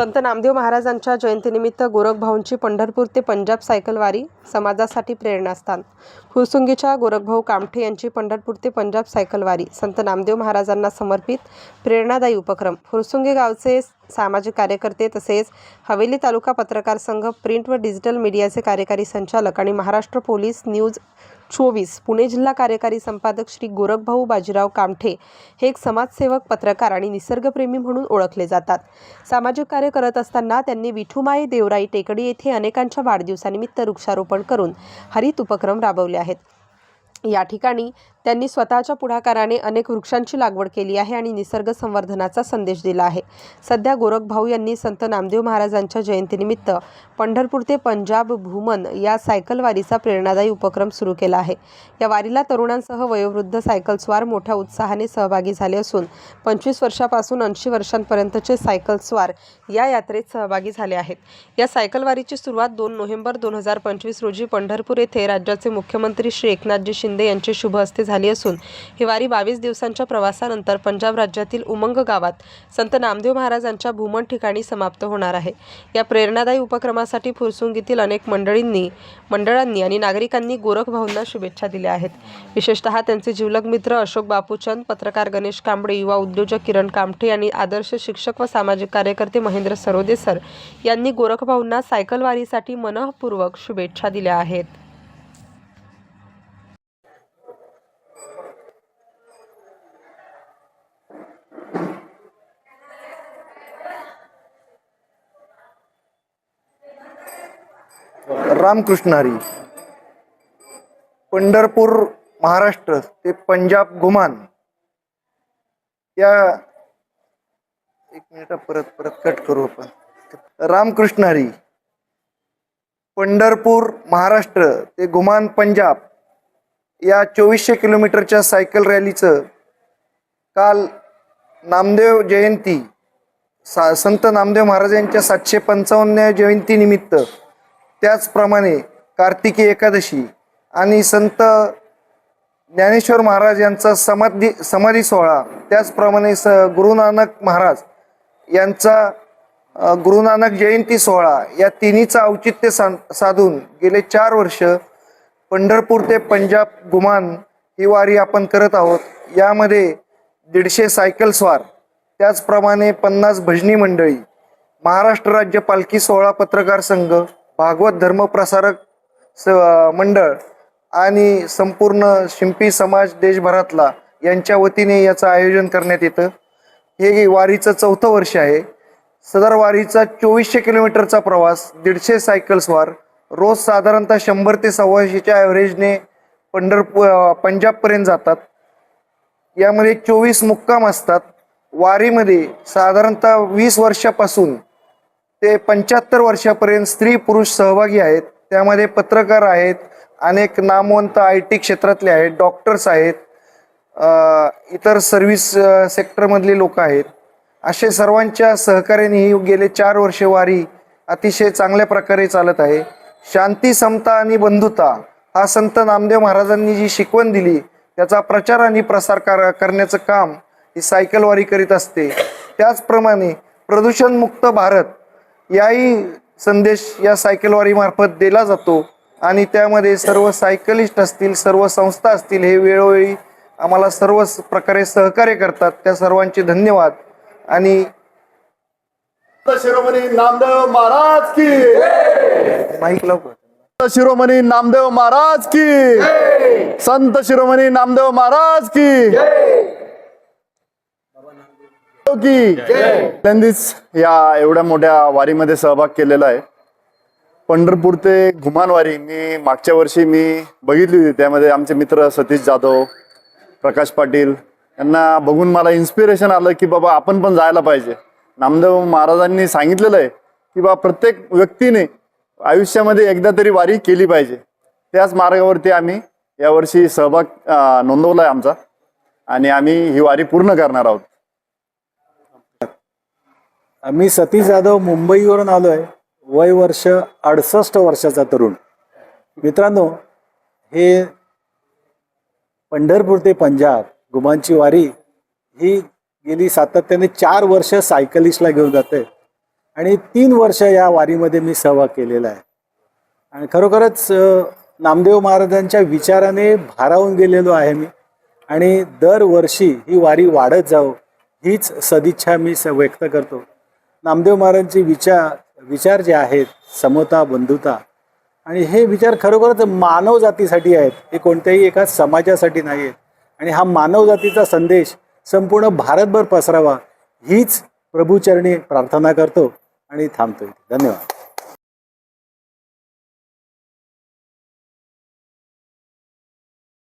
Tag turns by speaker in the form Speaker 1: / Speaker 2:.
Speaker 1: संत नामदेव महाराजांच्या जयंतीनिमित्त गोरखभाऊंची पंढरपूर ते पंजाब सायकलवारी समाजासाठी प्रेरणास्थान. फुरसुंगीच्या गोरखभाऊ कामठे यांची पंढरपूर ते पंजाब सायकलवारी संत नामदेव महाराजांना समर्पित प्रेरणादायी उपक्रम. फुरसुंगी गावचे सामाजिक कार्यकर्ते तसेच हवेली तालुका पत्रकार संघ प्रिंट व डिजिटल मीडियाचे कार्यकारी संचालक आणि महाराष्ट्र पोलीस न्यूज चोवीस पुणे जिल्हा कार्यकारी संपादक श्री गोरखभाऊ बाजीराव कामठे हे एक समाजसेवक पत्रकार आणि निसर्गप्रेमी म्हणून ओळखले जातात. सामाजिक कार्य करत असताना त्यांनी विठुमाई देवराई टेकडी येथे अनेकांच्या वाढदिवसानिमित्त वृक्षारोपण करून हरित उपक्रम राबवले आहेत. या ठिकाणी त्यांनी स्वतःच्या पुढाकाराने अनेक वृक्षांची लागवड केली आहे आणि निसर्ग संवर्धनाचा संदेश दिला आहे. सध्या गोरखभाऊ यांनी संत नामदेव महाराजांच्या जयंतीनिमित्त पंढरपूर ते पंजाब भूमन या सायकल वारीचा प्रेरणादायी उपक्रम सुरू केला आहे. या वारीला तरुणांसह वयोवृद्ध सायकलस्वार मोठ्या उत्साहाने सहभागी झाले असून पंचवीस वर्षापासून ऐंशी वर्षांपर्यंतचे सायकलस्वार या यात्रेत सहभागी झाले आहेत. या सायकल वारीची सुरुवात दोन नोव्हेंबर दोन हजार पंचवीस रोजी पंढरपूर येथे राज्याचे मुख्यमंत्री श्री एकनाथजी शिंदे यांचे शुभ हस्ते झाली असून ही वारी बावीस दिवसांच्या प्रवासानंतर पंजाब राज्यातील उमंग गावात संत नामदेव महाराजांच्या भूमन ठिकाणी समाप्त होणार आहे. या प्रेरणादायी उपक्रमासाठी फुरसुंगीतील अनेक मंडळींनी मंडळांनी आणि नागरिकांनी गोरखभाऊंना शुभेच्छा दिल्या आहेत. विशेषतः त्यांचे जिवलग मित्र अशोक बापूचंद पत्रकार गणेश कांबळे युवा उद्योजक किरण कामठे आणि आदर्श शिक्षक व सामाजिक कार्यकर्ते महेंद्र सरोदे सर यांनी गोरखभाऊंना सायकलवारीसाठी मनःपूर्वक शुभेच्छा दिल्या आहेत.
Speaker 2: रामकृष्ण हरी पंढरपूर महाराष्ट्र ते पंजाब घुमान या एक मिनिट परत परत कट करू आपण. रामकृष्ण हरी पंढरपूर महाराष्ट्र ते घुमान पंजाब. या चोवीसशे किलोमीटरच्या सायकल रॅलीचं काल नामदेव जयंती सा संत नामदेव महाराज यांच्या सातशे पंचावन्न जयंतीनिमित्त त्याचप्रमाणे कार्तिकी एकादशी आणि संत ज्ञानेश्वर महाराज यांचा समाधी समाधी सोहळा त्याचप्रमाणे स गुरुनानक महाराज यांचा गुरुनानक जयंती सोहळा या तिन्हीचं औचित्य सा साधून गेले चार वर्ष पंढरपूर ते पंजाब गुमान ही वारी आपण करत आहोत. यामध्ये दीडशे सायकल स्वार त्याचप्रमाणे पन्नास भजनी मंडळी महाराष्ट्र राज्य पालखी सोहळा पत्रकार संघ भागवत धर्मप्रसारक स मंडळ आणि संपूर्ण शिंपी समाज देशभरातला यांच्या वतीने याचं आयोजन करण्यात येतं. हे वारीचं चौथं वर्ष आहे. सदर वारीचा चोवीसशे किलोमीटरचा प्रवास दीडशे सायकल्स्वार रोज साधारणतः शंभर ते सव्वाशेच्या ॲव्हरेजने पंढरपू पंजाबपर्यंत जातात. यामध्ये चोवीस मुक्काम असतात. वारीमध्ये साधारणतः वीस वर्षापासून ते पंच्याहत्तर वर्षापर्यंत स्त्री पुरुष सहभागी आहेत. त्यामध्ये पत्रकार आहेत. अनेक नामवंत आय टी क्षेत्रातले आहेत. डॉक्टर्स आहेत. इतर सर्व्हिस सेक्टरमधले लोक आहेत. असे सर्वांच्या सहकार्याने ही गेले चार वर्षे वारी अतिशय चांगल्या प्रकारे चालत आहे. शांती समता आणि बंधुता हा संत नामदेव महाराजांनी जी शिकवण दिली त्याचा प्रचार आणि प्रसार कर करण्याचं काम ही सायकलवारी करीत असते. त्याचप्रमाणे प्रदूषणमुक्त भारत याही संदेश या सायकल वारीमार्फत दिला जातो. आणि त्यामध्ये सर्व सायकलिस्ट असतील सर्व संस्था असतील हे वेळोवेळी आम्हाला सर्व प्रकारे सहकार्य करतात. त्या सर्वांचे धन्यवाद. आणि
Speaker 3: शिरोमणी नामदेव महाराज की
Speaker 2: माईक
Speaker 3: संत शिरोमणी नामदेव महाराज की संत शिरोमणी नामदेव महाराज की की पहिल्यांदाच या एवढ्या मोठ्या वारीमध्ये सहभाग केलेला आहे. पंढरपूर ते घुमान वारी मी मागच्या वर्षी मी बघितली होती. त्यामध्ये आमचे मित्र सतीश जाधव प्रकाश पाटील यांना बघून मला इन्स्पिरेशन आलं की बाबा आपण पण जायला पाहिजे. नामदेव महाराजांनी सांगितलेलं आहे की बा प्रत्येक व्यक्तीने आयुष्यामध्ये एकदा तरी वारी केली पाहिजे. त्याच मार्गावरती आम्ही यावर्षी सहभाग नोंदवला आहे आमचा. आणि आम्ही ही वारी पूर्ण करणार आहोत.
Speaker 4: मी सतीश जाधव मुंबईवरून आलो आहे वय वर्ष अडसष्ट वर्षाचा तरुण. मित्रांनो हे पंढरपूर ते पंजाब गुमांची वारी ही गेली सातत्याने चार वर्ष सायकलिस्टला घेऊन जाते. आणि तीन वर्ष या वारीमध्ये मी सहभाग केलेला आहे. आणि खरोखरच नामदेव महाराजांच्या विचाराने भारावून गेलेलो आहे मी. आणि दरवर्षी ही वारी वाढत जाऊ हीच सदिच्छा मी स व्यक्त करतो. नामदेव महाराजांचे विचार विचार जे आहेत समता बंधुता आणि हे विचार खरोखरच मानव जातीसाठी आहेत. हे कोणत्याही एका समाजासाठी नाही आहेत आणि हा मानव जातीचा संदेश संपूर्ण भारतभर पसरावा हीच प्रभूचरणी प्रार्थना करतो आणि थांबतो धन्यवाद.